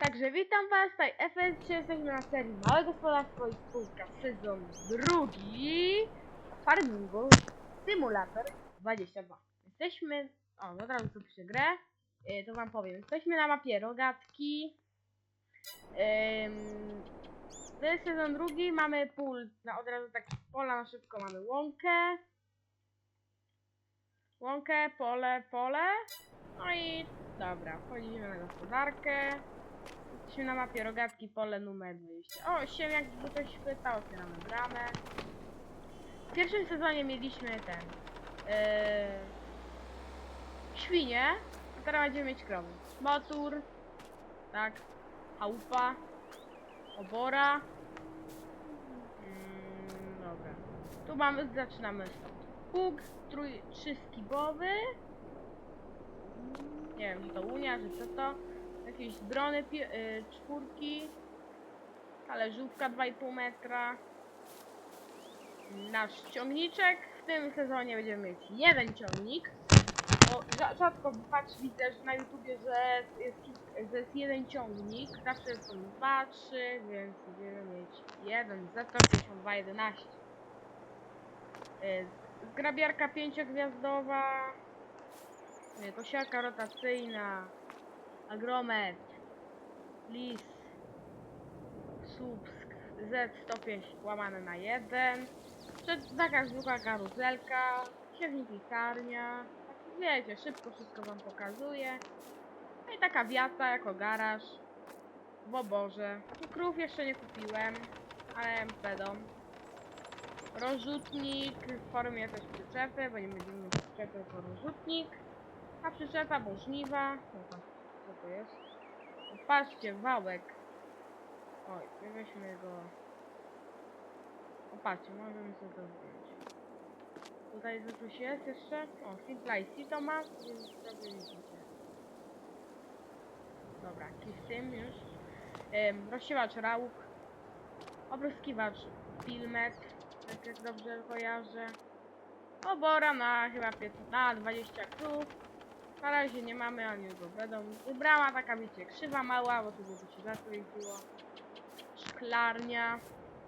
Także witam was, tutaj FS, jesteśmy na serii Małe Gospodarstwo i Spółka, sezon drugi Farmingu Simulator 22. Jesteśmy, o, no od razu tu piszę grę, yy, to wam powiem, jesteśmy na mapie Rogatki, to jest sezon drugi, mamy pól, na, od razu tak pola na szybko mamy łąkę, łąkę, pole, pole, no i dobra, wchodzimy na gospodarkę. Jesteśmy na mapie rogatki pole numer 20. O, się jakby ktoś pytał, otwieramy bramę. W pierwszym sezonie mieliśmy ten. Yy, świnie, a teraz będziemy mieć krowy. Motor, tak, chałupa, obora. Mm, dobra. Tu mamy, zaczynamy stąd. Pług trój, trzyskibowy. Nie wiem, czy to unia, czy co to. Jakieś drony pi- y, czwórki. Talerzówka 2,5 metra. Nasz ciągniczek. W tym sezonie będziemy mieć jeden ciągnik. Bo rza- rzadko patrz, widzę że na YouTubie, że jest, jest jeden ciągnik. Zawsze są dwa, trzy, więc będziemy mieć jeden Z15211. Y, Zgrabiarka pięciogwiazdowa. y, Kosiarka rotacyjna. Agromet. Lis. Subsk. Z105 łamane na 1. Przed, taka zwykła karuzelka. Siewnik i karnia. Tak, wiecie, szybko wszystko wam pokazuję. No i taka wiata jako garaż. W oborze. Krów jeszcze nie kupiłem, ale będą. Rozrzutnik w formie też przyczepy, bo nie będziemy przyczepy, tylko rozrzutnik. A przyczepa, bo żniwa. No to, co to jest? Patrzcie, wałek. Oj, weźmy go. O, patrzcie, możemy sobie to zdjąć. Tutaj co coś jest jeszcze? O, Simplai to ma, więc dobrze widzicie. Dobra, kistym już. Ym, rozsiewacz rauk. Opryskiwacz filmet, tak jak dobrze kojarzę. Obora na chyba 15, na 20 krów. Na razie nie mamy, oni go będą. Brama taka, wiecie, krzywa mała, bo tu by się za to jeździło. Szklarnia.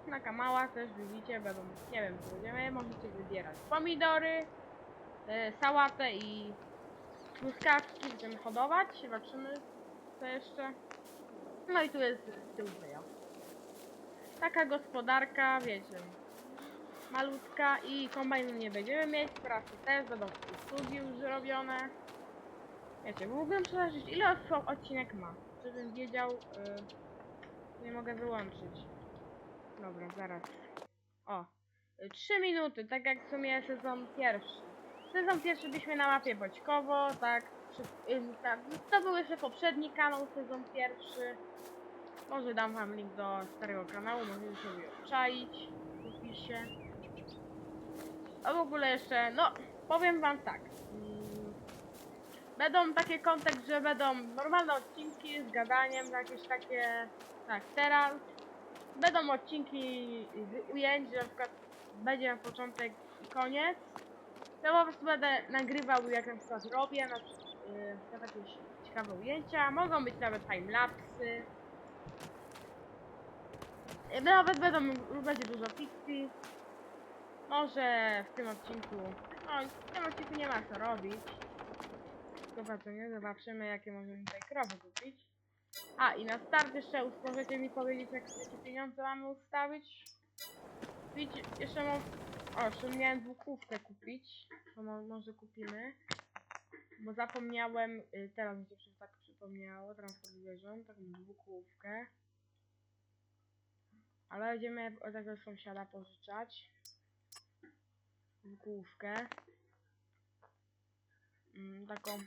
Taka mała też, widzicie, będą, nie wiem, co będziemy, możecie wybierać pomidory, e, sałatę i truskawki, będziemy hodować, zobaczymy co jeszcze. No i tu jest z tyłu. Taka gospodarka, wiecie, malutka i kombajnu nie będziemy mieć, pracy też, będą usługi już robione. Wiecie, mógłbym przełożyć ile od- odcinek ma, żebym wiedział, y, nie mogę wyłączyć. Dobra, zaraz. O, 3 minuty, tak jak w sumie sezon pierwszy. Sezon pierwszy byliśmy na mapie Boćkowo, tak. Y, tak, to był jeszcze poprzedni kanał, sezon pierwszy. Może dam wam link do starego kanału, możecie sobie obczaić w opisie. A w ogóle jeszcze, no, powiem wam tak. Będą takie kontekst, że będą normalne odcinki z gadaniem, jakieś takie, tak, teraz. Będą odcinki ujęć, że na przykład będzie na początek i koniec. Ja po prostu będę nagrywał jak na przykład robię, na przykład, yy, jakieś ciekawe ujęcia, mogą być nawet timelapsy. Yy, Nawet będą, będzie dużo fikcji. Może w tym odcinku, no w tym odcinku nie ma co robić. Zobaczymy, jakie możemy tutaj krowy kupić. A i na start jeszcze możecie mi powiedzieć jak jakie pieniądze mamy ustawić. Widzicie, jeszcze mam... O, jeszcze miałem dwukówkę kupić. To mo może kupimy. Bo zapomniałem, y, teraz mi się przy- tak przypomniało, transport zwierząt, taką dwukówkę. Ale będziemy od tego sąsiada pożyczać. Dwukówkę. Mm, taką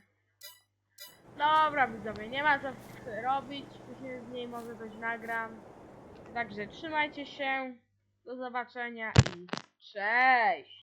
Dobra, widzowie, nie ma co robić. Później z niej może coś nagram. Także trzymajcie się. Do zobaczenia i cześć!